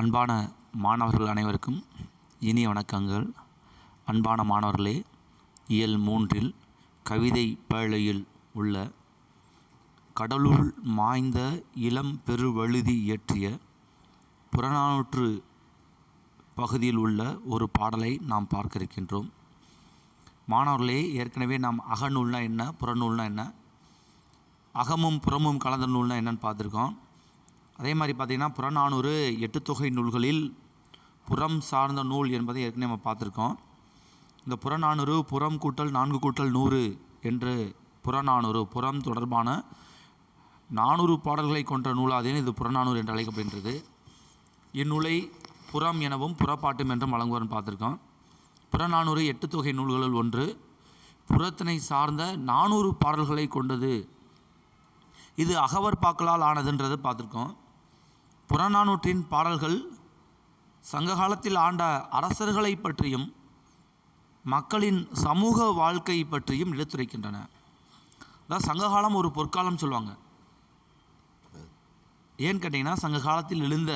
அன்பான மாணவர்கள் அனைவருக்கும் இனிய வணக்கங்கள். அன்பான மாணவர்களே இயல் மூன்றில் கவிதை பேழையில் உள்ள கடலுள் மாய்ந்த இளம் பெருவழுதி இயற்றிய புறநானூற்று பகுதியில் உள்ள ஒரு பாடலை நாம் பார்க்க இருக்கின்றோம் மாணவர்களே ஏற்கனவே நாம் அகநூல்னா என்ன புறநூல்னா என்ன அகமும் புறமும் கலந்த நூல்னா என்னன்னு பார்த்துருக்கோம். அதே மாதிரி பார்த்திங்கன்னா புறநானூறு எட்டு தொகை நூல்களில் புறம் சார்ந்த நூல் என்பதை ஏற்கனவே நம்ம பார்த்துருக்கோம். இந்த புறநானூறு புறம் கூட்டல் நான்கு கூட்டல் நூறு என்று புறநானூறு புறம் தொடர்பான நானூறு பாடல்களை கொண்ட நூலாதேன் இது புறநானூறு என்று அழைக்கப்படுகின்றது. இந்நூலை புறம் எனவும் புறப்பாட்டும் என்றும் வழங்குவார்னு பார்த்துருக்கோம். புறநானூறு எட்டு தொகை நூல்களில் ஒன்று. புறத்தினை சார்ந்த நானூறு பாடல்களை கொண்டது. இது அகவர் பாக்களால் ஆனதுன்றது பார்த்துருக்கோம். புறநானூற்றின் பாடல்கள் சங்ககாலத்தில் ஆண்ட அரசர்களை பற்றியும் மக்களின் சமூக வாழ்க்கை பற்றியும் எடுத்துரைக்கின்றன. அதாவது சங்ககாலம் ஒரு பொற்காலம் சொல்லுவாங்க. ஏன்னு கேட்டிங்கன்னா சங்க காலத்தில் எழுந்த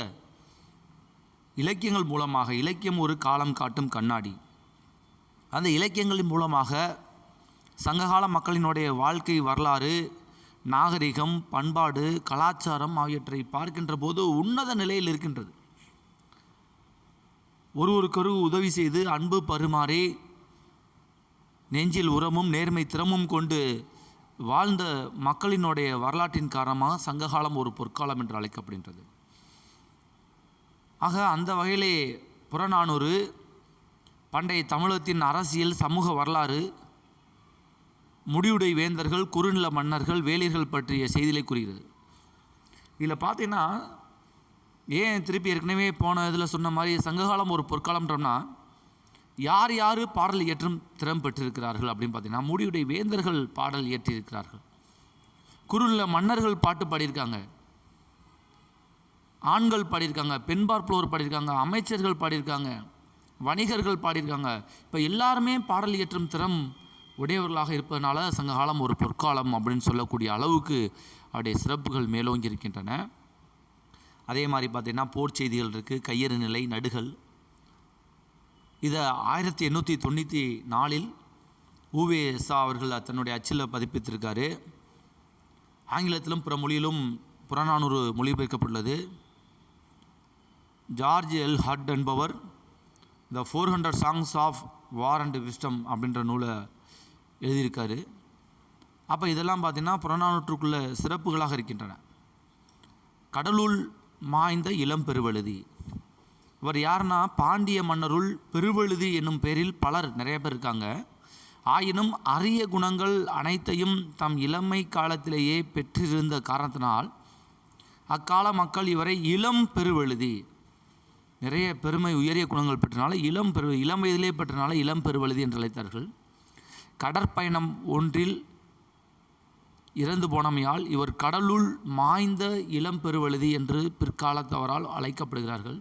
இலக்கியங்கள் மூலமாக இலக்கியம் ஒரு காலம் காட்டும் கண்ணாடி. அந்த இலக்கியங்களின் மூலமாக சங்ககால மக்களினுடைய வாழ்க்கை வரலாறு நாகரிகம் பண்பாடு கலாச்சாரம் ஆகியவற்றை பார்க்கின்ற போது உன்னத நிலையில் இருக்கின்றது. ஒருவருக்கொரு உதவி செய்து அன்பு பருமாறி நெஞ்சில் உரமும் நேர்மை திறமும் கொண்டு வாழ்ந்த மக்களினுடைய வரலாற்றின் காரணமாக சங்ககாலம் ஒரு பொற்காலம் என்று அழைக்கப்படுகின்றது. ஆக அந்த வகையிலே புறநானூறு பண்டைய தமிழகத்தின் அரசியல் சமூக வரலாறு முடியுடை வேந்தர்கள் குறுநில மன்னர்கள் வேலியர்கள் பற்றிய செய்திகளை கூறுகிறது. இதில் பார்த்தீங்கன்னா ஏன் திருப்பி ஏற்கனவே போன இதில் சொன்ன மாதிரி சங்ககாலம் ஒரு பொற்காலம்ன்றோம்னா யார் யார் பாடல் இயற்றும் திறம் பெற்றிருக்கிறார்கள் அப்படின்னு பார்த்தீங்கன்னா முடியுடைய வேந்தர்கள் பாடல் இயற்றியிருக்கிறார்கள். குறுநில மன்னர்கள் பாட்டு பாடியிருக்காங்க. ஆண்கள் பாடியிருக்காங்க பெண்பார்ப்புலோர் பாடியிருக்காங்க அமைச்சர்கள் பாடியிருக்காங்க வணிகர்கள் பாடியிருக்காங்க. இப்போ எல்லாருமே பாடல் இயற்றும் திறம் உடையவர்களாக இருப்பதனால சங்ககாலம் ஒரு பொற்காலம் அப்படின்னு சொல்லக்கூடிய அளவுக்கு அவருடைய சிறப்புகள் மேலோங்கி இருக்கின்றன. அதே மாதிரி பார்த்திங்கன்னா போர் செய்திகள் இருக்குது கையறு நிலை நடுகள் இதை ஆயிரத்தி எண்ணூற்றி தொண்ணூற்றி நாலில் ஊவேசா அவர்கள் தன்னுடைய அச்சில் பதிப்பித்திருக்காரு. ஆங்கிலத்திலும் பிற மொழியிலும் புறநானூறு மொழிபெயர்க்கப்பட்டுள்ளது. George L. ஹட் என்பவர் the four hundred songs of war and wisdom அப்படின்ற நூலை எழுதியிருக்காரு. அப்போ இதெல்லாம் பார்த்திங்கன்னா புறநானூற்றுக்குள்ள சிறப்புகளாக இருக்கின்றன. கடலுள் மாய்ந்த இளம் பெருவழுதி. இவர் யாருன்னா பாண்டிய மன்னருள் பெருவழுதி என்னும் பேரில் பலர் நிறைய பேர் இருக்காங்க. ஆயினும் அரிய குணங்கள் அனைத்தையும் தம் இளமை காலத்திலேயே பெற்றிருந்த காரணத்தினால் அக்கால மக்கள் இவரை இளம் பெருவழுதி. நிறைய பெருமை உயரிய குணங்கள் பெற்றனால இளம் பெரு இளம் வயதிலே பெற்றனால இளம் பெருவழுதி என்று அழைத்தார்கள். கடற்பயணம் ஒன்றில் இறந்து போனமையால் இவர் கடலுள் மாய்ந்த இளம் பெருவழுதி என்று பிற்காலத்தவரால் அழைக்கப்படுகிறார்கள்.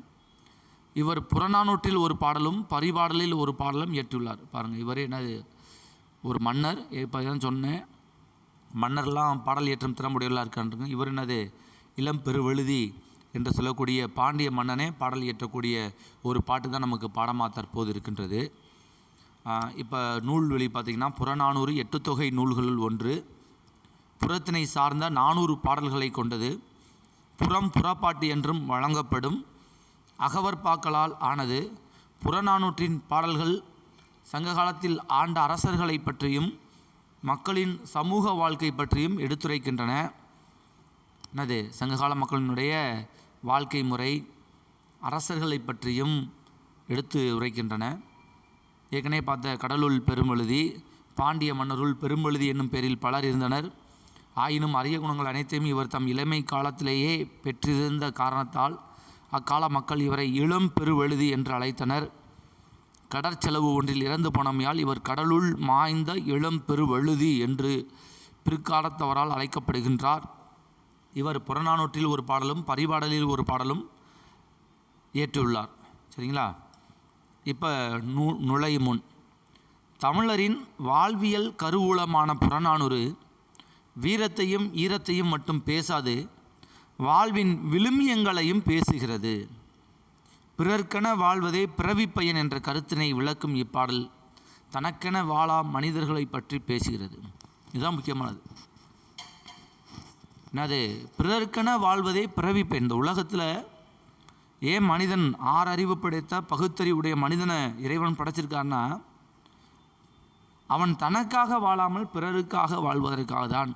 இவர் புறநானூற்றில் ஒரு பாடலும் பரிபாடலில் ஒரு பாடலும் இயற்றியுள்ளார். பாருங்கள் இவர் என்னது? ஒரு மன்னர். இப்போ தான் சொன்னேன். மன்னர்லாம் பாடல் இயற்றும் திறமுடையவர்களாக இருக்கான்றது இவர் என்னது? இளம் பெருவழுதி என்று சொல்லக்கூடிய பாண்டிய மன்னனே பாடல் இயற்றக்கூடிய ஒரு பாட்டு தான் நமக்கு பாடமாக தற்போது இருக்கின்றது. இப்போ நூல்வெளி பார்த்திங்கன்னா புறநானூறு எட்டு தொகை நூல்களுள் ஒன்று. புறத்தினை சார்ந்த நானூறு பாடல்களை கொண்டது. புறம் புறப்பாட்டு என்றும் வழங்கப்படும். அகவற்பாக்களால் ஆனது. புறநானூற்றின் பாடல்கள் சங்ககாலத்தில் ஆண்ட அரசர்களை பற்றியும் மக்களின் சமூக வாழ்க்கை பற்றியும் எடுத்துரைக்கின்றன. என்னது? சங்ககால மக்களினுடைய வாழ்க்கை முறை அரசர்களை பற்றியும் எடுத்து உரைக்கின்றன. ஏற்கனவே பார்த்த கடலுள் பெருமெழுதி பாண்டிய மன்னருள் பெருமெழுதி என்னும் பேரில் பலர் இருந்தனர். ஆயினும் அரிய குணங்கள் அனைத்தையும் இவர் தம் இளமை காலத்திலேயே பெற்றிருந்த காரணத்தால் அக்கால மக்கள் இவரை இளம் பெருவெழுதி என்று அழைத்தனர். கடற்செலவு ஒன்றில் இறந்து போனமையால் இவர் கடலுள் மாய்ந்த இளம் பெருவெழுதி என்று பிற்காலத்தவரால் அழைக்கப்படுகின்றார். இவர் புறநானூற்றில் ஒரு பாடலும் பரிபாடலில் ஒரு பாடலும் ஏற்றுள்ளார். சரிங்களா? இப்போ நு நுழையும் முன் தமிழரின் வாழ்வியல் கருவூலமான புறநானூறு வீரத்தையும் ஈரத்தையும் மட்டும் பேசாது வாழ்வின் விழுமியங்களையும் பேசுகிறது. பிறர்க்கென வாழ்வதே பிறவி பயன் என்ற கருத்தினை விளக்கும் இப்பாடல் தனக்கென வாழா மனிதர்களை பற்றி பேசுகிறது. இதுதான் முக்கியமானது. என்னது? பிறர்க்கென வாழ்வதே பிறவி பயன். இந்த உலகத்தில் ஏன் மனிதன் ஆறு அறிவு படைத்த பகுத்தறிவுடைய மனிதனை இறைவன் படைச்சிருக்கான்னா அவன் தனக்காக வாழாமல் பிறருக்காக வாழ்வதற்காக தான்.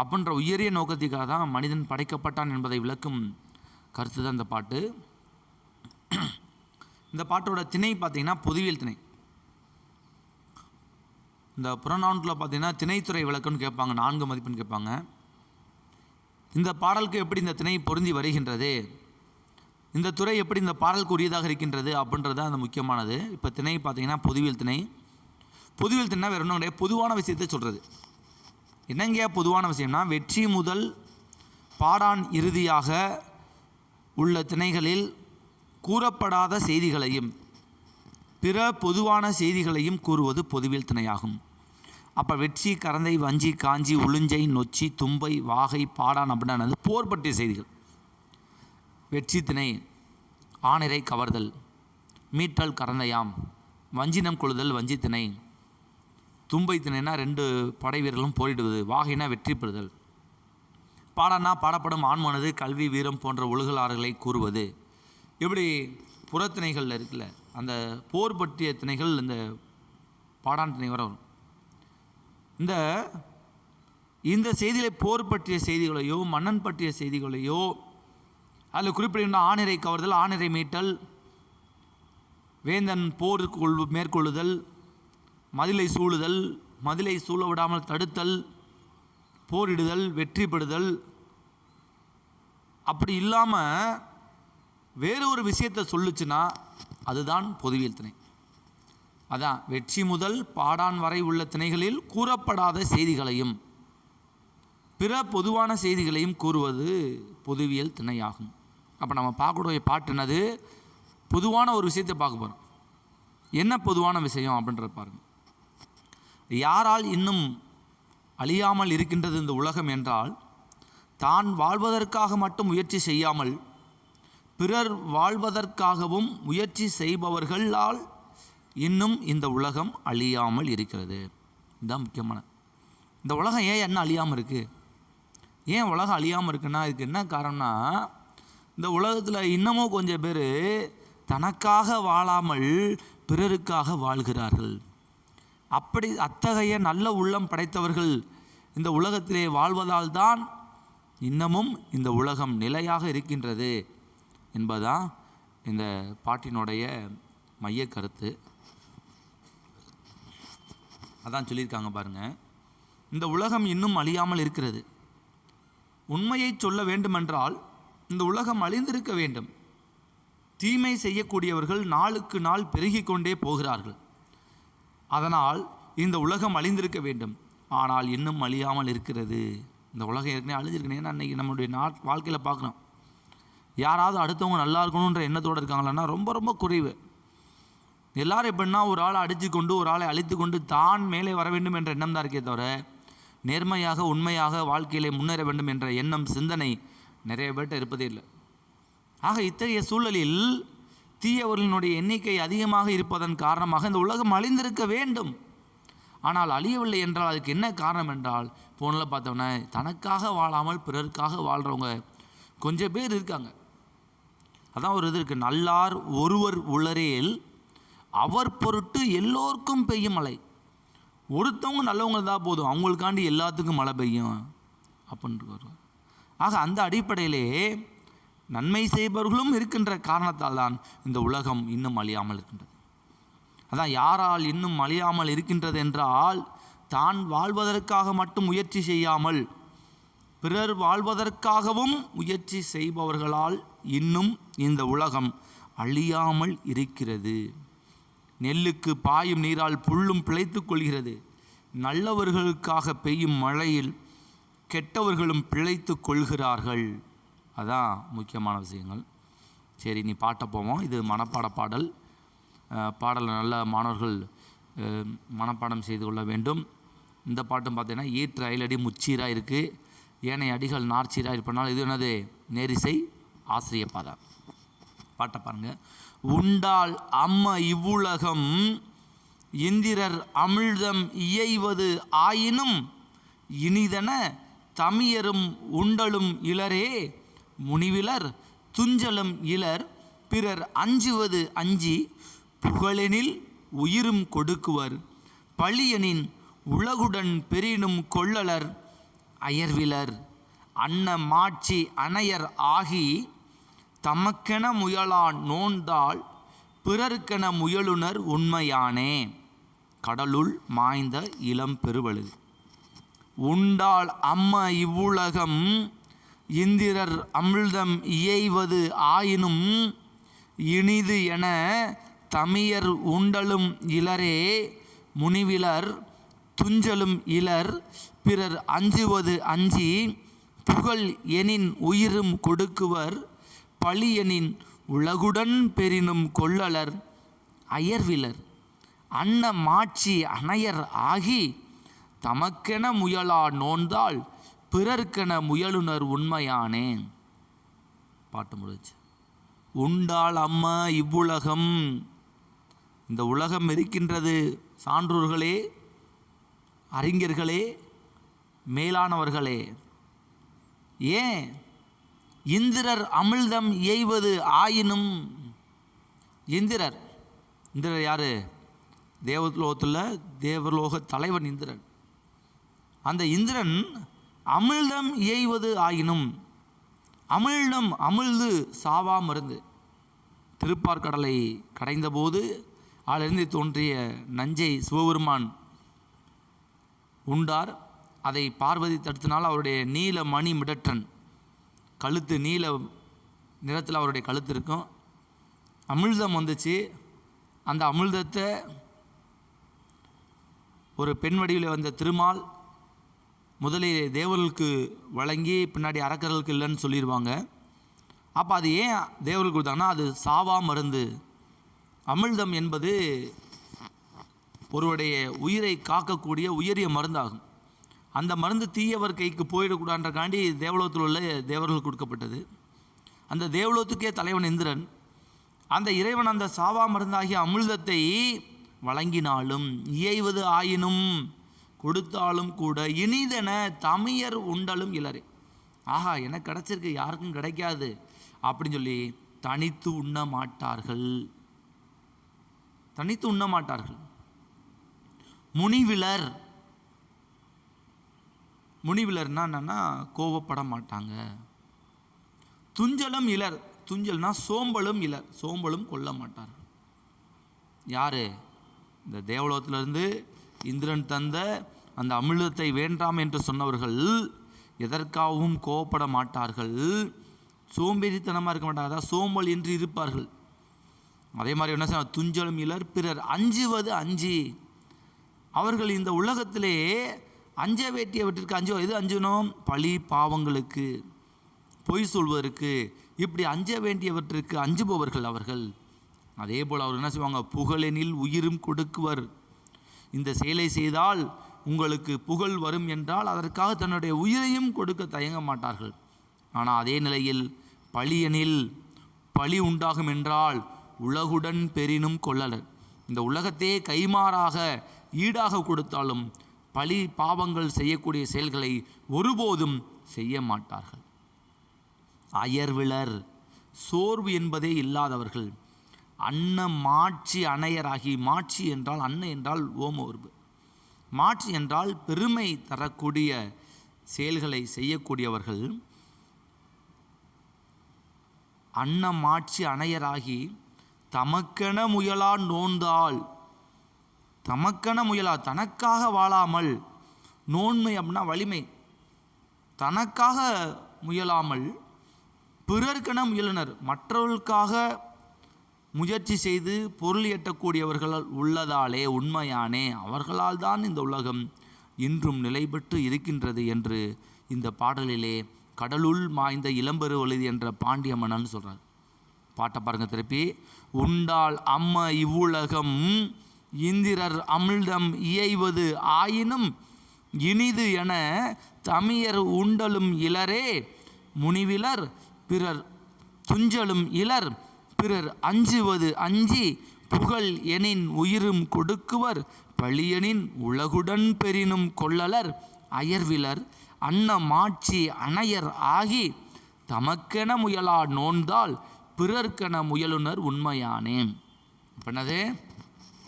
அப்படின்ற உயரிய நோக்கத்திற்காக தான் மனிதன் படைக்கப்பட்டான் என்பதை விளக்கும் கருத்து தான் இந்த பாட்டு. இந்த பாட்டோட திணை பார்த்தீங்கன்னா பொதுவியல் திணை. இந்த புறநானூற்றில் பார்த்தீங்கன்னா திணைத்துறை விளக்கம்னு கேட்பாங்க நான்கு மதிப்புன்னு கேட்பாங்க. இந்த பாடலுக்கு எப்படி இந்த திணை பொருந்தி வருகின்றது? இந்த துறை எப்படி இந்த பாடலுக்கு உரியதாக இருக்கின்றது அப்படின்றது தான் அந்த முக்கியமானது. இப்போ திணை பார்த்தீங்கன்னா பொதுவியல் திணை. பொதுவியல் திணை வேறு ஒன்றும் கிடையாது. பொதுவான விஷயத்தை சொல்கிறது என்னங்கயா பொதுவான விஷயம்னா வெற்றி முதல் பாடான் இறுதியாக உள்ள திணைகளில் கூறப்படாத செய்திகளையும் பிற பொதுவான செய்திகளையும் கூறுவது பொதுவியல் திணையாகும். அப்போ வெற்றி கரந்தை வஞ்சி காஞ்சி உளுஞ்சை நொச்சி தும்பை வாகை பாடான் அப்படின்னா போர் பற்றிய செய்திகள். வெற்றி திணை ஆணிரை கவர்தல் மீட்டல் கரந்தையாம் வஞ்சினம் கொழுதல் வஞ்சி திணை. தும்பை திணைனா ரெண்டு படை வீரர்களும் போரிடுவது வாகைனா வெற்றி பெறுதல். பாடனா பாடப்படும் ஆண்மனது கல்வி வீரம் போன்ற ஒழுகலாறுகளை கூறுவது. இப்படி புறத்திணைகளில் இருக்குல்ல அந்த போர் பற்றிய திணைகள் இந்த பாடான் திணை வர வரும். இந்த இந்த செய்திகளை போர் பற்றிய செய்திகளையோ மன்னன் பற்றிய செய்திகளையோ அதில் குறிப்பிடுகின்ற ஆணிரை கவர்தல் ஆணிரை மீட்டல் வேந்தன் போர் கொள் மேற்கொள்ளுதல் மதிலை சூழுதல் மதிலை சூழ விடாமல் தடுத்தல் போரிடுதல் வெற்றி பெறுதல் அப்படி இல்லாமல் வேறு ஒரு விஷயத்தை சொல்லுச்சுன்னா அதுதான் பொதுவியல் திணை. அதான் வெற்றி முதல் பாடான் வரை உள்ள திணைகளில் கூறப்படாத செய்திகளையும் பிற பொதுவான செய்திகளையும் கூறுவது பொதுவியல் திணையாகும். அப்போ நம்ம பார்க்கக்கூடிய பாட்டு என்னது? பொதுவான ஒரு விஷயத்தை பார்க்க போகிறோம் என்ன பொதுவான விஷயம் அப்படின்றத பாருங்க. யாரால் இன்னும் அழியாமல் இருக்கின்றது இந்த உலகம் என்றால் தான் வாழ்வதற்காக மட்டும் முயற்சி செய்யாமல் பிறர் வாழ்வதற்காகவும் முயற்சி செய்பவர்களால் இன்னும் இந்த உலகம் அழியாமல் இருக்கிறது. இதுதான் முக்கியமான. இந்த உலகம் ஏன் என்ன அழியாமல் இருக்குது ஏன் உலகம் அழியாமல் இருக்குன்னா இதுக்கு என்ன காரணம்னா இந்த உலகத்தில் இன்னமும் கொஞ்சம் பேர் தனக்காக வாழாமல் பிறருக்காக வாழ்கிறார்கள். அப்படி அத்தகைய நல்ல உள்ளம் படைத்தவர்கள் இந்த உலகத்திலே வாழ்வதால் தான் இன்னமும் இந்த உலகம் நிலையாக இருக்கின்றது என்பதுதான் இந்த பாட்டினுடைய மைய கருத்து. அதான் சொல்லியிருக்காங்க பாருங்க. இந்த உலகம் இன்னும் அழியாமல் இருக்கிறது. உண்மையை சொல்ல வேண்டுமென்றால் இந்த உலகம் அழிந்திருக்க வேண்டும். தீமை செய்யக்கூடியவர்கள் நாளுக்கு நாள் பெருகிக்கொண்டே போகிறார்கள். அதனால் இந்த உலகம் அழிந்திருக்க வேண்டும். ஆனால் இன்னும் அழியாமல் இருக்கிறது. இந்த உலகம் ஏற்கனவே அழிஞ்சிருக்கணும் ஏன்னா அன்றைக்கி நம்மளுடைய நாட் வாழ்க்கையில் பார்க்குறோம். யாராவது அடுத்தவங்க நல்லா இருக்கணுன்ற எண்ணத்தோடு இருக்காங்களான்னா ரொம்ப ரொம்ப குறைவு. எல்லாரும் எப்படின்னா ஒரு ஆளை அடித்து கொண்டு ஒரு ஆளை அழித்து கொண்டு தான் மேலே வர வேண்டும் என்ற எண்ணம் தான் இருக்கே தவிர நேர்மையாக உண்மையாக வாழ்க்கையிலே முன்னேற வேண்டும் என்ற எண்ணம் சிந்தனை நிறைய பேர்கிட்ட இருப்பதே இல்லை. ஆக இத்தகைய சூழலில் தீயவர்களினுடைய எண்ணிக்கை அதிகமாக இருப்பதன் காரணமாக இந்த உலகம் அழிந்திருக்க வேண்டும். ஆனால் அழியவில்லை என்றால் அதுக்கு என்ன காரணம் என்றால் போனில் பார்த்தோன்னே தனக்காக வாழாமல் பிறருக்காக வாழ்கிறவங்க கொஞ்சம் பேர் இருக்காங்க. அதான் ஒரு இது இருக்குது நல்லார் ஒருவர் உளரேல் அவர் பொருட்டு எல்லோருக்கும் பெய்யும் மழை. ஒருத்தவங்க நல்லவங்க தான் போதும். அவங்களுக்காண்டி எல்லாத்துக்கும் மழை பெய்யும் அப்படின்ட்டு ஆக அந்த அடிப்படையிலே நன்மை செய்பவர்களும் இருக்கின்ற காரணத்தால் தான் இந்த உலகம் இன்னும் அழியாமல் இருக்கின்றது. அதான் யாரால் இன்னும் அழியாமல் இருக்கின்றது என்றால் தான் வாழ்வதற்காக மட்டும் முயற்சி செய்யாமல் பிறர் வாழ்வதற்காகவும் முயற்சி செய்பவர்களால் இன்னும் இந்த உலகம் அழியாமல் இருக்கிறது. நெல்லுக்கு பாயும் நீரால் புல்லும் பிழைத்து கொள்கிறது. நல்லவர்களுக்காக பெய்யும் மழையில் கெட்டவர்களும் பிழைத்து கொள்கிறார்கள். அதான் முக்கியமான விஷயங்கள். சரி நீ பாட்ட போவோம். இது மனப்பாட பாடல். பாடலை நல்ல மாணவர்கள் மனப்பாடம் செய்து கொள்ள வேண்டும். இந்த பாட்டும் பார்த்தீங்கன்னா ஈற்று அயலடி முச்சீராக இருக்குது ஏனைய அடிகள் நார்ச்சீராக இருப்பதனால் இது என்னது? நேரிசை ஆசிரிய பாதம் பாட்டை பாருங்கள் உண்டால் அம்ம இவ்வுலகம் இந்திரர் அமிழ்தம் இயைவது ஆயினும் இனிதன தமியரும் உண்டலும் இலரே முனிவிலர் துஞ்சலும் இலர் பிறர் அஞ்சுவது அஞ்சி புகழெனில் உயிரும் கொடுக்குவர். பழியனின் உலகுடன் பெரினும் கொள்ளலர் அயர்விலர். அன்ன மாட்சி அணையர் ஆகி தமக்கென முயலான் நோந்தால் பிறர்க்கென முயலுனர் உண்மையானே. கடலுள் மாய்ந்த இளம் பெருவழுது. உண்டால் அம்ம இவ்வுலகம் இந்திரர் அமிழ்தம் இயைவது ஆயினும் இனிது என தமியர் உண்டலும் இலரே முனிவிலர் துஞ்சலும் இலர் பிறர் அஞ்சுவது அஞ்சி புகழ் எனின் உயிரும் கொடுக்குவர் பழியனின் உலகுடன் பெரினும் கொள்ளலர் அயர்விலர். அன்ன மாட்சி அணையர் ஆகி தமக்கென முயலா நோந்தால் பிறர்க்கென முயலுனர் உண்மையானே. பாட்டு முடிச்சு உண்டால் அம்மா இவ்வுலகம். இந்த உலகம் இருக்கின்றது சான்றோர்களே அறிஞர்களே மேலானவர்களே. ஏன்? இந்திரர் அமிழ்தம் எய்வது ஆயினும் இந்திரர். இந்திரர் யாரு? தேவலோகத்தில் தேவலோக தலைவன் இந்திரன். அந்த இந்திரன் அமிழ்தம் எய்வது ஆயினும் அமிழ்தம் அமிழ்து சாவா மருந்து. திருப்பார்கடலை கடைந்தபோது அதிலிருந்து தோன்றிய நஞ்சை சிவபெருமான் உண்டார். அதை பார்வதி தடுத்தினால் அவருடைய நீல மணி மிடற்றன். கழுத்து நீல நிறத்தில் அவருடைய கழுத்து இருக்கும். அமிழ்தம் வந்துச்சு. அந்த அமிழ்தத்தை ஒரு பெண் வடிவில் வந்த திருமால் முதலில் தேவர்களுக்கு வழங்கி பின்னாடி அரக்கர்களுக்கு இல்லைன்னு சொல்லிடுவாங்க அப்போ அது ஏன் தேவர்களுக்கு கொடுத்தாங்கன்னா அது சாவா மருந்து. அமிழ்தம் என்பது ஒருவருடைய உயிரை காக்கக்கூடிய உயரிய மருந்தாகும். அந்த மருந்து தீயவர் கைக்கு போயிடக்கூடாதுன்றக்காண்டி தேவலோகத்தில் உள்ள தேவர்கள் கொடுக்கப்பட்டது. அந்த தேவலோகத்துக்கே தலைவன் இந்திரன். அந்த இறைவன் அந்த சாவா மருந்தாகிய அமிழ்தத்தை வழங்கினாலும் இயைவது ஆயினும் கொடுத்தாலும் கூட இனிதென தமியர் உண்டலும் இலரே ஆஹா எனக்கு கிடச்சிருக்கு யாருக்கும் கிடைக்காது அப்படின்னு சொல்லி தனித்து உண்ண மாட்டார்கள். தனித்து உண்ண மாட்டார்கள். முனிவிலர் முனிவிலர்னா என்னென்னா கோவப்பட மாட்டாங்க. துஞ்சலும் இலர். துஞ்சல்னா சோம்பலும் இலர். சோம்பலும் கொல்ல மாட்டார். யார்? இந்த தேவலோகத்திலிருந்து இந்திரன் தந்த அந்த அமிர்தத்தை வேண்டாம் என்று சொன்னவர்கள் எதற்காகவும் கோவப்பட மாட்டார்கள். சோம்பேறித்தனமாக இருக்க மாட்டாங்க. அதாவது சோம்பல் என்று இருப்பார்கள். அதே மாதிரி என்ன செய்வாங்க துஞ்சலும் இலர். பிறர் அஞ்சுவது அஞ்சி. அவர்கள் இந்த உலகத்திலே அஞ்ச வேண்டியவற்றிற்கு அஞ்சு எது அஞ்சனும் பழி பாவங்களுக்கு. பொய் சொல்வதற்கு. இப்படி அஞ்ச வேண்டியவற்றிற்கு அஞ்சுபவர்கள் அவர்கள். அதே போல் அவர் என்ன செய்வாங்க? புகழெனில் உயிரும் கொடுக்குவர். இந்த செயலை செய்தால் உங்களுக்கு புகழ் வரும் என்றால் அதற்காக தன்னுடைய உயிரையும் கொடுக்க தயங்க மாட்டார்கள். ஆனால் அதே நிலையில் பழியெனில் பழி உண்டாகும் என்றால் உலகுடன் பெரினும் கொள்ளலர் இந்த உலகத்தையே கைமாறாக ஈடாக கொடுத்தாலும் பழி பாவங்கள் செய்யக்கூடிய செயல்களை ஒருபோதும் செய்ய மாட்டார்கள். அயர்விலர் சோர்வு என்பதே இல்லாதவர்கள். அன்ன மாட்சி அணையராகி மாட்சி என்றால் அன்ன என்றால் ஓமோர்வு மாட்சி என்றால் பெருமை தரக்கூடிய செயல்களை செய்யக்கூடியவர்கள். அன்ன மாட்சி அணையராகி தமக்கென முயலா நோந்தால் தமக்கென முயலா தனக்காக வாழாமல். நோன்மை அப்படின்னா வலிமை. தனக்காக முயலாமல் பிறர்க்கென முயலுனர். மற்றவர்களுக்காக முயற்சி செய்து பொருள் எட்டக்கூடியவர்களால் உள்ளதாலே உண்மையானே அவர்களால் தான் இந்த உலகம் இன்றும் நிலைபெற்று இருக்கின்றது என்று இந்த பாடலிலே கடலுள் மாய்ந்த இளம்பெருவழுதி என்ற பாண்டிய மன்னன் சொல்கிறார் பாட்டை பாருங்க திருப்பி. உண்டால் அம்ம இவ்வுலகம் இந்திரர் அமிழ்தம் இயைவது ஆயினும் இனிது என தமியர் உண்டலும் இலரே முனிவிலர் பிறர் துஞ்சலும் இலர் பிறர் அஞ்சுவது அஞ்சி புகழ் எனின் உயிரும் கொடுக்குவர் பழியனின் உலகுடன் பெரினும் கொள்ளலர் அயர்விலர் அன்ன மாட்சி அணையர் ஆகி தமக்கென முயலா நோன்தால் பிறர்க்கென முயலுனர் உண்மையானேன். என்னது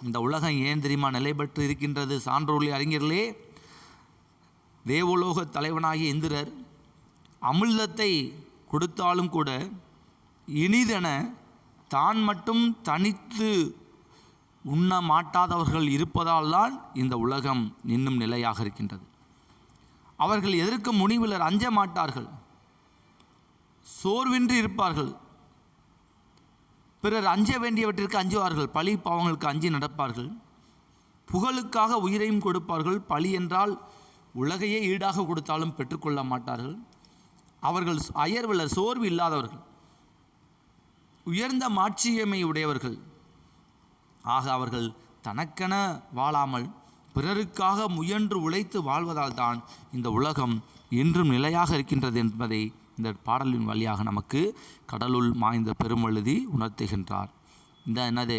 இந்த உலகம் ஏன் தெரியுமா? நிலை பெற்று இருக்கின்றது. சான்றோர்களே அறிஞர்களே தேவலோக தலைவனாகிய இந்திரர் அமிழ்தத்தை கொடுத்தாலும் கூட இனிதென தான் மட்டும் தனித்து உண்ண மாட்டாதவர்கள் இருப்பதால் தான் இந்த உலகம் இன்னும் நிலையாக இருக்கின்றது. அவர்கள் எதற்கு முனிவிலர் அஞ்ச மாட்டார்கள்? சோர்வின்றி இருப்பார்கள். பிறர் அஞ்ச வேண்டியவற்றிற்கு அஞ்சுவார்கள். பழி பாவங்களுக்கு அஞ்சி நடப்பார்கள். புகழுக்காக உயிரையும் கொடுப்பார்கள். பழி என்றால் உலகையே ஈடாக கொடுத்தாலும் பெற்றுக்கொள்ள மாட்டார்கள். அவர்கள் அயர்விலர் சோர்வு இல்லாதவர்கள். உயர்ந்த மாட்சியமை உடையவர்கள். ஆக அவர்கள் தனக்கென வாழாமல் பிறருக்காக முயன்று உழைத்து வாழ்வதால் தான் இந்த உலகம் இன்றும் நிலையாக இருக்கின்றது என்பதை இந்த பாடலின் வழியாக நமக்கு கடலுள் மாய்ந்த பெருமெழுதி உணர்த்துகின்றார். இந்த என்னது?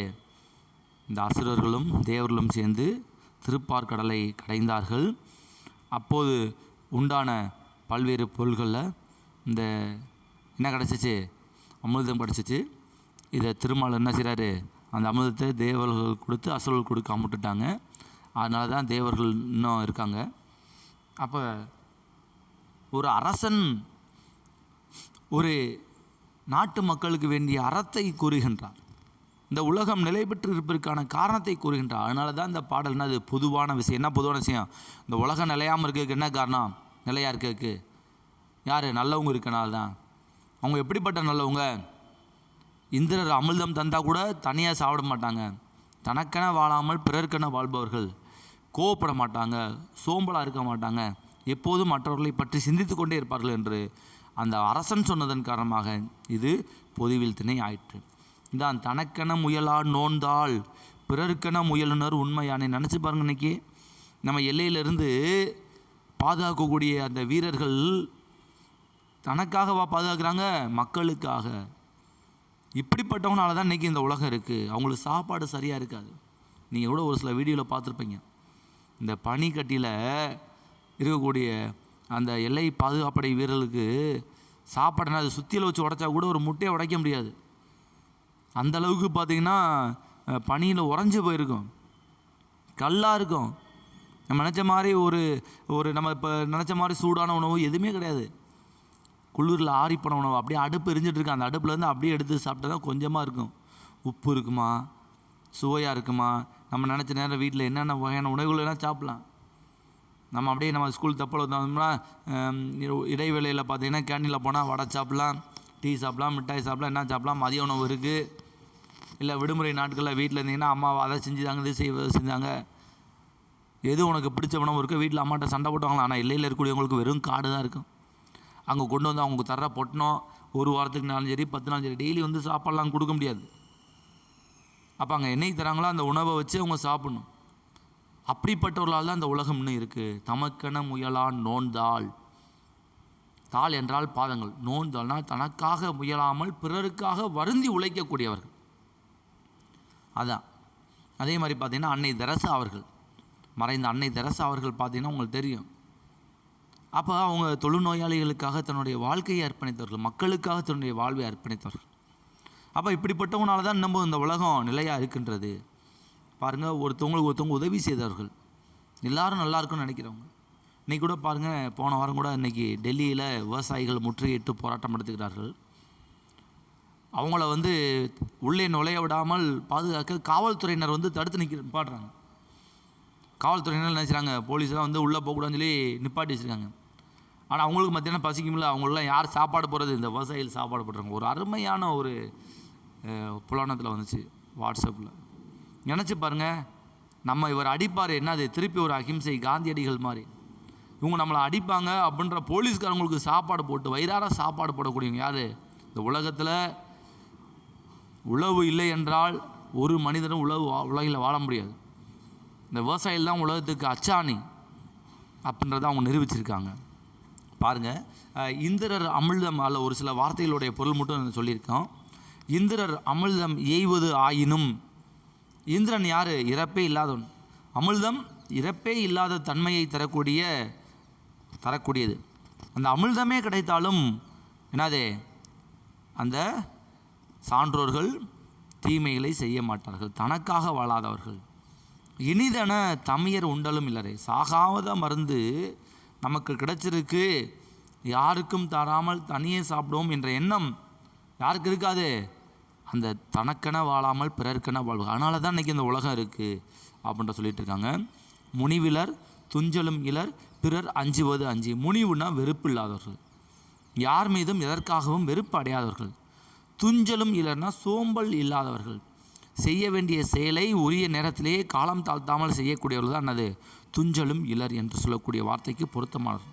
இந்த அசுரர்களும் தேவர்களும் சேர்ந்து திருப்பார்கடலை கடைந்தார்கள். அப்போது உண்டான பல்வேறு பொருள்களில் இந்த என்ன கிடச்சிச்சு? அமிர்தம் கிடச்சிச்சு. இதை திருமால் என்ன செய்கிறாரு அந்த அமிர்தத்தை தேவர்கள் கொடுத்து அசுரர்கள் கொடுக்காம விட்டுட்டாங்க அதனால தான் தேவர்கள் இன்னும் இருக்காங்க. அப்போ ஒரு அரசன் ஒரு நாட்டு மக்களுக்கு வேண்டிய அறத்தை கூறுகின்றார். இந்த உலகம் நிலை பெற்று இருப்பதற்கான காரணத்தை கூறுகின்றார். அதனால தான் இந்த பாடல் என்னது பொதுவான விஷயம். என்ன பொதுவான விஷயம்? இந்த உலகம் நிலையாமல் இருக்கிறதுக்கு என்ன காரணம்? நிலையாக இருக்கிறதுக்கு. யார்? நல்லவங்க இருக்கனால தான். அவங்க எப்படிப்பட்ட நல்லவங்க? இந்திரர் அமிர்தம் தந்தால் கூட தனியாக சாப்பிட மாட்டாங்க. தனக்கென வாழாமல் பிறர்க்கென வாழ்பவர்கள். கோவப்பட மாட்டாங்க. சோம்பலாக இருக்க மாட்டாங்க. எப்போதும் மற்றவர்களை பற்றி சிந்தித்து கொண்டே இருப்பார்கள் என்று அந்த அரசன் சொன்னதன் காரணமாக இது பொதுவில் திணை ஆயிற்று. இதான் தனக்கென முயலா நோந்தால் பிறருக்கென முயலுனர் உண்மையானே. நினச்சி பாருங்க இன்னைக்கு. நம்ம எல்லையிலிருந்து பாதுகாக்கக்கூடிய அந்த வீரர்கள் தனக்காகவா பாதுகாக்கிறாங்க? மக்களுக்காக. இப்படிப்பட்டவங்களால தான் இன்றைக்கி இந்த உலகம் இருக்குது அவங்களுக்கு சாப்பாடு சரியாக இருக்காது. நீங்கள் கூட ஒரு சில வீடியோவில் பார்த்துருப்பீங்க. இந்த பனிக்கட்டியில் இருக்கக்கூடிய அந்த எல்லை பாதுகாப்படை வீரர்களுக்கு சாப்பாடுனா அது சுத்தியில் வச்சு உடைச்சா கூட ஒரு முட்டையை உடைக்க முடியாது. அந்த அளவுக்கு பார்த்தீங்கன்னா பனியில் உறைஞ்சி போயிருக்கும். கல்லாக இருக்கும். நம்ம நினச்ச மாதிரி ஒரு ஒரு நம்ம இப்போ நினச்ச மாதிரி சூடான உணவு எதுவுமே கிடையாது. குளிரில் ஆறிப்போன உணவு. அப்படியே அடுப்பு எரிஞ்சிட்ருக்கு அந்த அடுப்புலேருந்து அப்படியே எடுத்து சாப்பிட்டா தான் கொஞ்சமாக இருக்கும். உப்பு இருக்குமா? சுவையாக இருக்குமா? நம்ம நினச்ச நேரம் வீட்டில் என்னென்ன வகையான உணவுகள் வேணால் சாப்பிட்லாம். நம்ம அப்படியே நம்ம ஸ்கூல் தப்பில் வந்தோம்னா இடைவேளையில் பார்த்தீங்கன்னா கேண்டீனில் போனால் வடை சாப்பிட்லாம் டீ சாப்பிட்லாம் மிட்டாய் சாப்பிட்லாம் என்ன சாப்பிட்லாம் மதிய உணவு இருக்குது இல்லை விடுமுறை நாட்களில் வீட்டில் இருந்தீங்கன்னா அம்மா அதை செஞ்சுதாங்க இது செய்வ செஞ்சாங்க. எது உனக்கு பிடிச்ச உணவு இருக்கோ வீட்டில் அம்மாட்ட சண்டை போட்டுவாங்களா ஆனால் இல்லையில் இருக்கக்கூடியவங்களுக்கு வெறும் காடு தான் இருக்கும். அங்கே கொண்டு வந்து அவங்களுக்கு தர பொட்டணும். ஒரு வாரத்துக்கு நாலும் சரி பத்து நாள் சரி டெய்லி வந்து சாப்பாடெலாம் கொடுக்க முடியாது. அப்போ அங்கே என்னைக்கு தராங்களோ அந்த உணவை வச்சு அவங்க சாப்பிட்ணும். அப்படிப்பட்டவர்களால் தான் அந்த உலகம் இன்னும் இருக்குது தமக்கென முயலான் நோன்தாள். தாள் என்றால் பாதங்கள். நோன்தாள்னால் தனக்காக முயலாமல் பிறருக்காக வருந்தி உழைக்கக்கூடியவர்கள். அதான். அதே மாதிரி பார்த்திங்கன்னா அன்னை தெரசா அவர்கள். மறைந்த அன்னை தெரசா அவர்கள் பார்த்தீங்கன்னா உங்களுக்கு தெரியும். அப்போ அவங்க தொழுநோயாளிகளுக்காக தன்னுடைய வாழ்க்கையை அர்ப்பணித்தவர்கள் மக்களுக்காக தன்னுடைய வாழ்வை அர்ப்பணித்தவர்கள். அப்போ இப்படிப்பட்டவங்களால தான் நம்ம இந்த உலகம் நிலையாக இருக்கின்றது. பாருங்கள் ஒருத்தவங்களுக்கு ஒருத்தவங்க உதவி செய்தவர்கள் எல்லாரும் நல்லா இருக்குன்னு நினைக்கிறவங்க. இன்னைக்கு கூட பாருங்கள் போன வாரம் கூட இன்றைக்கி டெல்லியில் விவசாயிகள் முற்றுகையிட்டு போராட்டம் நடத்துகிறார்கள். அவங்கள வந்து உள்ளே நுழைய விடாமல் பாதுகாக்க காவல்துறையினர் வந்து தடுத்து நிற்க நிப்பாடுறாங்க காவல்துறையினர் நினைச்சாங்க போலீஸ்லாம் வந்து உள்ளே போகக்கூடாதுன்னு சொல்லி நிப்பாட்டி வச்சுருக்காங்க. ஆனால் அவங்களுக்கு மத்தியானம் பசிக்கும்ல அவங்களெலாம் யார் சாப்பாடு போடுறது? இந்த விவசாயிகள் சாப்பாடு போடுறாங்க. ஒரு அருமையான ஒரு புலானத்தில் வந்துச்சு வாட்ஸ்அப்பில் நினச்சி பாருங்கள் நம்ம இவர் அடிப்பார் என்னது? திருப்பி ஒரு அகிம்சை காந்தியடிகள் மாதிரி. இவங்க நம்மளை அடிப்பாங்க அப்படின்ற போலீஸ்காரங்களுக்கு சாப்பாடு போட்டு வயிறார சாப்பாடு போடக்கூடியவங்க யார்? இந்த உலகத்தில் உழவு இல்லை என்றால் ஒரு மனிதனும் உழவு வா- உலகில் வாழ முடியாது. இந்த விவசாயிகள் தான் உலகத்துக்கு அச்சாணி அப்படின்றத அவங்க நிரூபிச்சிருக்காங்க. பாருங்கள் இந்திரர் அமிழ்தம் அல்ல ஒரு சில வார்த்தைகளுடைய பொருள் மட்டும் நான் சொல்லியிருக்கோம் இந்திரர் அமிழ்தம் எய்வது ஆயினும் இந்திரன் யார்? இறப்பே இல்லாதவன். அமிழ்தம் இறப்பே இல்லாத தன்மையை தரக்கூடிய தரக்கூடியது. அந்த அமிழ்தமே கிடைத்தாலும் என்னது? அந்த சான்றோர்கள் தீமைகளை செய்ய மாட்டார்கள். தனக்காக வாழாதவர்கள். இனிதன தமியர் உண்டலும் இல்லரே சாகாவத மருந்து நமக்கு கிடைச்சிருக்கு. யாருக்கும் தராமல் தனியே சாப்பிடுவோம் என்ற எண்ணம் யாருக்கு இருக்காது? அந்த தனக்கென வாழாமல் பிறர்க்கென வாழ்வு. அதனால தான் இன்றைக்கி இந்த உலகம் இருக்குது அப்படின்ற சொல்லிட்டு இருக்காங்க முனிவிலர் துஞ்சலும் இலர் பிறர் அஞ்சுவது அஞ்சு. முனிவுனா வெறுப்பு இல்லாதவர்கள். யார் மீதும் எதற்காகவும் வெறுப்பு அடையாதவர்கள். துஞ்சலும் இலர்னா சோம்பல் இல்லாதவர்கள். செய்ய வேண்டிய செயலை உரிய நேரத்திலேயே காலம் தாழ்த்தாமல் செய்யக்கூடியவர்கள் தான் அது. துஞ்சலும் இலர் என்று சொல்லக்கூடிய வார்த்தைக்கு பொருத்தமானது.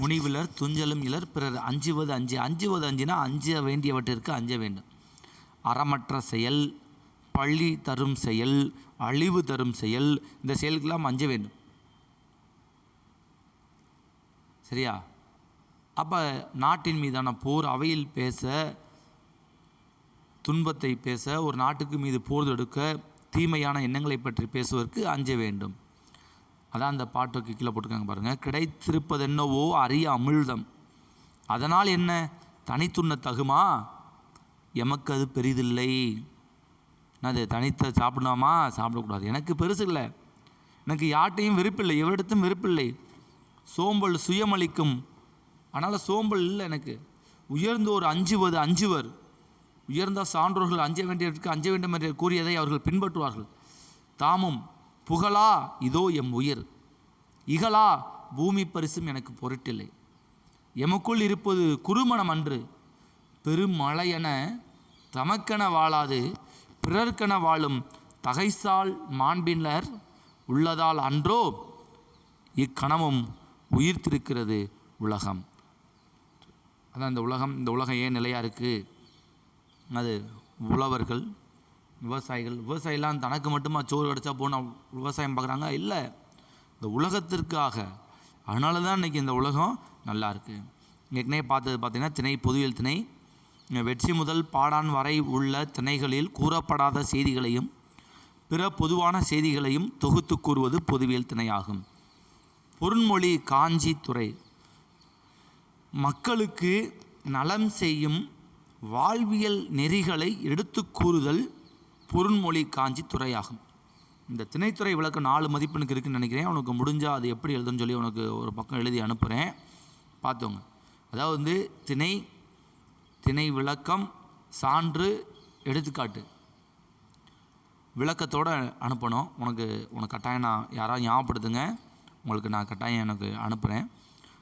முனிவிலர் துஞ்சலும் இலர் பிறர் அஞ்சுவது அஞ்சு. அஞ்சுவது அஞ்சுனா அஞ்ச வேண்டியவற்றிற்கு அஞ்ச வேண்டும். அறமற்ற செயல் பள்ளி தரும் செயல் அழிவு தரும் செயல் இந்த செயலுக்கெல்லாம் அஞ்ச வேண்டும். சரியா? அப்போ நாட்டின் மீதான போர் அவையில் பேச துன்பத்தை பேச ஒரு நாட்டுக்கு மீது போர் தொடுக்க தீமையான எண்ணங்களை பற்றி பேசுவதற்கு அஞ்ச வேண்டும். அதான் அந்த பாட்டுக்கு கீழே போட்டிருக்காங்க பாருங்கள் கிடைத்திருப்பதென்னவோ அரிய அமிழ்தம். அதனால் என்ன? தனித்துண்ண தகுமா? எமக்கு அது பெரிதில்லை. நான் அது தனித்த சாப்பிடலாமா சாப்பிடக்கூடாது. எனக்கு பெருசு இல்லை. எனக்கு யார்ட்டையும் வெறுப்பில்லை எவரிடத்தும் வெறுப்பில்லை சோம்பல் சுயமளிக்கும். அதனால் சோம்பல் இல்லை எனக்கு. உயர்ந்தோர் அஞ்சுவது அஞ்சுவர். உயர்ந்த சான்றோர்கள் அஞ்ச வேண்டியவருக்கு அஞ்ச வேண்டும் என்று கூறியதை அவர்கள் பின்பற்றுவார்கள். தாமும் புகழா இதோ எம் உயிர். இகலா பூமி பரிசும் எனக்கு பொருட்டில்லை. எமக்குள் இருப்பது குறுமணம் அன்று பெருமழையென தமக்கென வாழாது. பிறர்க்கென வாழும் தகைசால் மாண்பினர் உள்ளதால் அன்றோ இக்கணமும் உயிர்த்திருக்கிறது உலகம். அதான் இந்த உலகம் இந்த உலகம் ஏன் நிலையாக இருக்குது அது உழவர்கள் விவசாயிகள் விவசாயிலாம் தனக்கு மட்டுமா சோறு கிடச்சா போனால் விவசாயம் பார்க்குறாங்க? இல்லை. இந்த உலகத்திற்காக. அதனால தான் இன்றைக்கி இந்த உலகம் நல்லா இருக்குது ஏற்கனவே பார்த்தது பார்த்திங்கன்னா திணை பொதுவியல் திணை. வெற்றி முதல் பாடான் வரை உள்ள திணைகளில் கூறப்படாத செய்திகளையும் பிற பொதுவான செய்திகளையும் தொகுத்து கூறுவது பொதுவியல் திணையாகும். பொருண்மொழி காஞ்சி துறை. மக்களுக்கு நலம் செய்யும் வாழ்வியல் நெறிகளை எடுத்து கூறுதல் பொருண்மொழி காஞ்சி துறையாகும். இந்த திணைத்துறை விளக்கம் நாலு மதிப்பெண்ணுக்கு இருக்குன்னு நினைக்கிறேன். உனக்கு முடிஞ்சால் அது எப்படி எழுதுன்னு சொல்லி உனக்கு ஒரு பக்கம் எழுதி அனுப்புகிறேன் பார்த்தோங்க அதாவது வந்து திணை திணை விளக்கம் சான்று எடுத்துக்காட்டு. விளக்கத்தோடு அனுப்பணும். உனக்கு உனக்கு கட்டாயம் நான் யாராவது ஞாபகப்படுத்துங்க. உங்களுக்கு நான் கட்டாயம் எனக்கு அனுப்புகிறேன்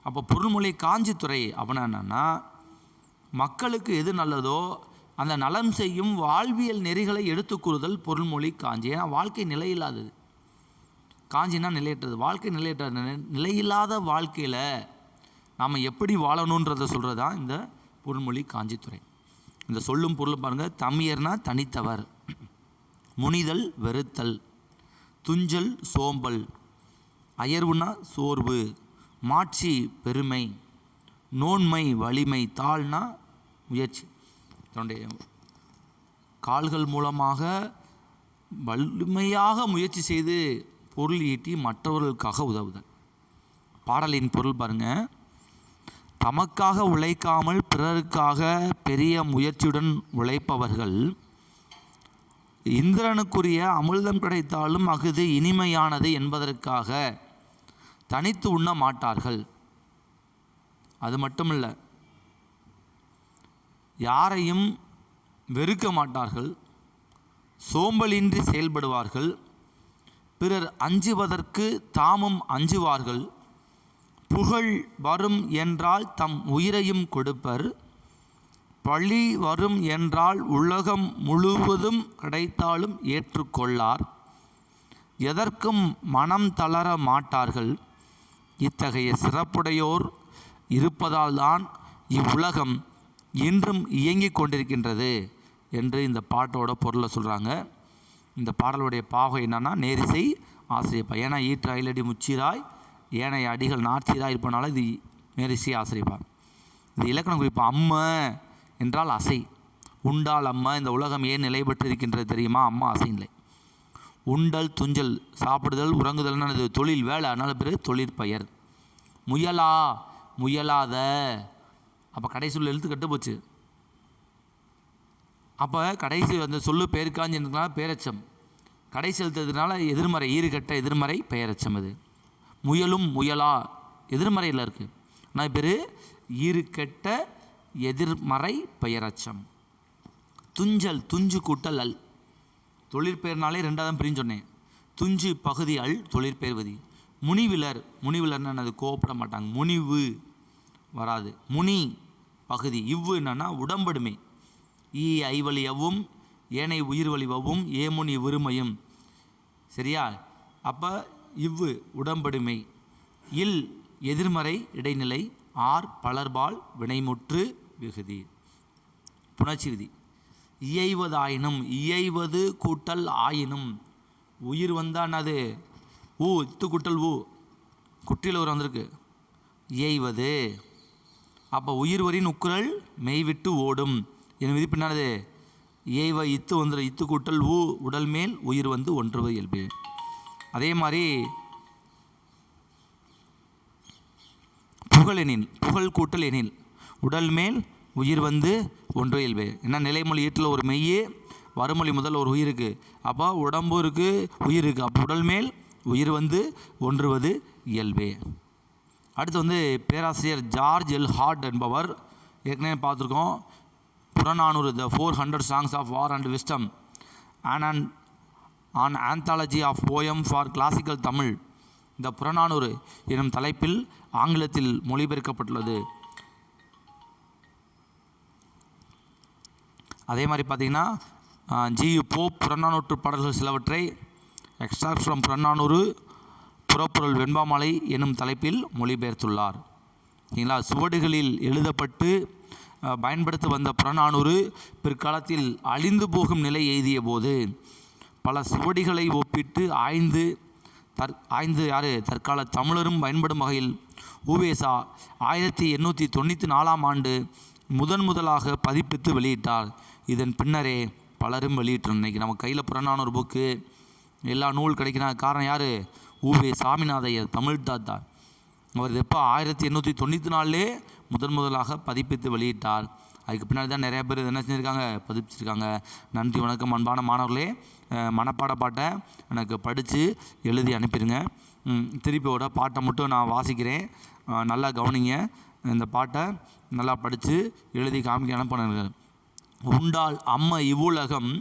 அப்போ பொருள்மொழி காஞ்சித்துறை அப்படின்னா என்னென்னா மக்களுக்கு எது நல்லதோ அந்த நலம் செய்யும் வாழ்வியல் நெறிகளை எடுத்துக்கூறுதல் பொருள்மொழி காஞ்சி. ஏன்னா வாழ்க்கை நிலையில்லாதது. காஞ்சினா நிலையற்றது. வாழ்க்கை நிலையற்ற நிலை- நிலையில்லாத வாழ்க்கையில் நாம் எப்படி வாழணுன்றதை சொல்கிறது தான் இந்த பொருள்மொழி காஞ்சித்துறை இந்த சொல்லும் பொருள் பாருங்கள் தமியர்னா தனித்தவர். முனிதல் வெறுத்தல். துஞ்சல் சோம்பல். அயர்வுனா சோர்வு. மாட்சி பெருமை. நோன்மை வலிமை. தாழ்னா முயற்சி. தன்னுடைய கால்கள் மூலமாக வலிமையாக முயற்சி செய்து பொருள் ஈட்டி மற்றவர்களுக்காக உதவுதல். பாடலின் பொருள் பாருங்கள் தமக்காக உழைக்காமல் பிறருக்காக பெரிய முயற்சியுடன் உழைப்பவர்கள் இந்திரனுக்குரிய அமிர்தம் கிடைத்தாலும் அஃது இனிமையானது என்பதற்காக தனித்து உண்ண மாட்டார்கள். அது மட்டுமல்ல யாரையும் வெறுக்க மாட்டார்கள் சோம்பலின்றி செயல்படுவார்கள் பிறர் அஞ்சுவதற்கு தாமும் அஞ்சுவார்கள் புகழ் வரும் என்றால் தம் உயிரையும் கொடுப்பர் பழி வரும் என்றால் உலகம் முழுவதும் கிடைத்தாலும் ஏற்றுக்கொள்ளார் எதற்கும் மனம் தளர மாட்டார்கள் இத்தகைய சிறப்புடையோர் இருப்பதால்தான் இவ்வுலகம் இன்றும் இயங்கிக் கொண்டிருக்கின்றது என்று இந்த பாட்டோட பொருளை சொல்கிறாங்க இந்த பாடலுடைய பாகம் என்னன்னா நேரிசை ஆசிரியப்பா. ஏன்னா ஈற்று அயிலடி முச்சிராய் ஏனைய அடிகள் நாச்சிராய் இருப்பனால இது நேரிசை ஆசிரியப்பா. இது இலக்கணம் குறிப்பா. அம்ம என்றால் அசை. உண்டால் அம்மா இந்த உலகம் ஏன் நிலை பெற்றிருக்கின்றது தெரியுமா? அம்மா அசைநிலை உண்டல் துஞ்சல் சாப்பிடுதல் உறங்குதல்னு அது தொழில் வேலை அதனால பேர் தொழிற்பெயர். முயலா முயலாத அப்போ கடைசி உள்ள எழுத்து கட்டுப்போச்சு அப்போ கடைசி அந்த சொல்லு பேருக்காஞ்சிருந்ததுனால பேரச்சம். கடைசி எழுத்ததுனால எதிர்மறை ஈறுகட்ட எதிர்மறை பெயரச்சம் அது முயலும் முயலா எதிர்மறையில் இருக்குது ஆனால் பேர் ஈறுகட்ட எதிர்மறை பெயரச்சம். துஞ்சல் துஞ்சு கூட்டல் அல். தொழிற்பெயர்னாலே ரெண்டாவது பிரிஞ்சு சொன்னேன். துஞ்சு பகுதி அல் தொழிற்பெயர்வதி முனிவிலர் முனிவிலர்னு என்னது? கோவப்பட மாட்டாங்க. முனிவு. வராது. முனி பகுதி. இவ்வு என்னன்னா உடம்படுமை. ஈ ஐவழி எவ்வும் ஏனை உயிர் வழி ஏமுனி விருமையும் சரியா? அப்போ இவ்வு உடம்படுமை. இல் எதிர்மறை இடைநிலை ஆர் பலர்பால் வினைமுற்று விகுதி. புணர்ச்சி விதி. இயைவதாயினும் இயைவது கூட்டல் ஆயினும். உயிர் வந்தால் அது ஊ இத்து கூட்டல் ஊ. குட்டியில் ஒரு வந்திருக்கு. இயைவது. அப்போ உயிர் வரின் உக்குரல் மெய்விட்டு ஓடும். என் விதிப்பு பின்னானது இயைவ இத்து ஒன்று இத்து கூட்டல் ஊ உடல் மேல் உயிர் வந்து ஒன்றுவது இயல்பு. அதே மாதிரி புகழெனில் புகழ் கூட்டல் எனில் உடல் மேல் உயிர் வந்து ஒன்று இயல்பு. என்ன நிலைமொழி ஈட்டில் ஒரு மெய்யே வறுமொழி முதல் ஒரு உயிர் இருக்குது அப்போ உடம்பு இருக்குது உயிர் இருக்குது அப்போ உடல் மேல் உயிர் வந்து ஒன்றுவது இயல்பே. அடுத்து வந்து பேராசிரியர் ஜார்ஜ் எல். ஹார்ட் என்பவர் ஏற்கனவே பார்த்துருக்கோம். Purananuru the four hundred songs of war and wisdom and and an anthology of poem for classical Tamil இந்த புறநானூறு எனும் தலைப்பில் ஆங்கிலத்தில் மொழிபெயர்க்கப்பட்டுள்ளது. அதே மாதிரி பார்த்தீங்கன்னா ஜியு போப் புறநானூற்று பாடல்கள் சிலவற்றை எக்ஸ்ட்ராக்ட் ஃப்ரம் புறநானூறு புறப்பொருள் வெண்பாமலை எனும் தலைப்பில் மொழிபெயர்த்துள்ளார். சரிங்களா சுவடுகளில் எழுதப்பட்டு பயன்படுத்த வந்த புறநானூறு பிற்காலத்தில் அழிந்து போகும் நிலை எய்திய போது பல சுவடிகளை ஒப்பிட்டு ஆய்ந்து தற் ஆய்ந்து யார் தற்கால தமிழரும் பயன்படும் வகையில் ஊவேசா ஆயிரத்தி எண்ணூற்றி தொண்ணூற்றி நாலாம் ஆண்டு முதன் முதலாக பதிப்பித்து வெளியிட்டார். இதன் பின்னரே பலரும் வெளியிட்டோம் இன்றைக்கி நம்ம கையில் புறநானூறு புக்கு எல்லா நூல் கிடைக்கிற காரணம் யார் ஊவே சாமிநாதையர் தமிழ் தாத்தா அவர் எப்போ ஆயிரத்தி எண்ணூற்றி தொண்ணூற்றி நாலுலே முதன் முதலாக பதிப்பித்து வெளியிட்டார். அதுக்கு பின்னாடி தான் நிறைய பேர் என்ன செஞ்சுருக்காங்க? பதிப்பிச்சிருக்காங்க. நன்றி வணக்கம் அன்பான மாணவர்களே. மனப்பாட பாட்டை எனக்கு படித்து எழுதி அனுப்பிடுங்க திருப்பியோட பாட்டை மட்டும் நான் வாசிக்கிறேன். நல்லா கவனிங்க. இந்த பாட்டை நல்லா படித்து எழுதி காமிக்க அனுப்பினார்கள் உண்டால் அம்ம இவ்வுலகம்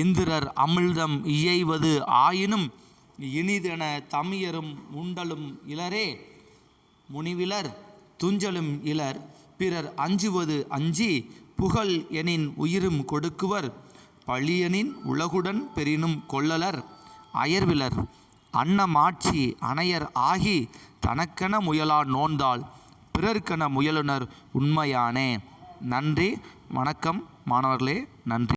எந்திரர் அமிழ்தம் இயைவது ஆயினும் இனிதென தமியரும் உண்டலும் இலரே. முனிவிலர் துஞ்சலும் இலர். பிறர் அஞ்சுவது அஞ்சி புகழ் எனின் உயிரும் கொடுக்குவர். பழியனின் உலகுடன் பெரினும் கொள்ளலர். அயர்விலர் அன்னமாட்சி அணையர் ஆகி தனக்கென முயலா நோந்தால் பிறர்க்கென முயலுனர் உண்மையானே. நன்றி வணக்கம் மாணவர்களே நன்றி.